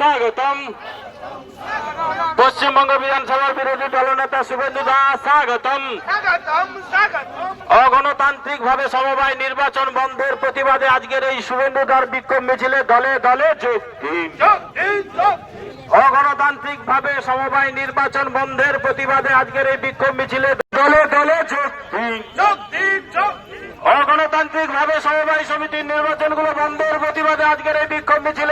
স্বাগতম। পশ্চিমবঙ্গ বিধানসভার বিরোধী দলনেতা শুভেন্দু দাস স্বাগতম। অগণতান্ত্রিক ভাবে সমবায় নির্বাচন বন্ধের প্রতিবাদে আজকের এই শুভেন্দু দার বিক্ষোভ মিছিলে দলে দলে যোগ। অগণতান্ত্রিক ভাবে সমবায় নির্বাচন বন্ধের প্রতিবাদে আজকের এই বিক্ষোভ মিছিলে দলে দলে যোগ। অগণতান্ত্রিক ভাবে সমবায় সমিতির নির্বাচনগুলো বন্ধের প্রতিবাদে আজকের এই বিক্ষোভ মিছিলে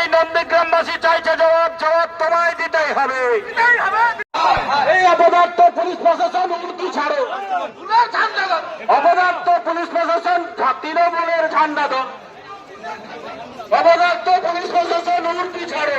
এই নন্দীগ্রামবাসী চাইছে জবাব জবাব তোমায় দিতেই হবে। এই অপদার্থ পুলিশ প্রশাসন উর্দু ছাড়ো। অপদার্থ পুলিশ প্রশাসন তৃণমূলের ঝান্ডা দল অপদার্থ পুলিশ প্রশাসন উর্দু ছাড়ো।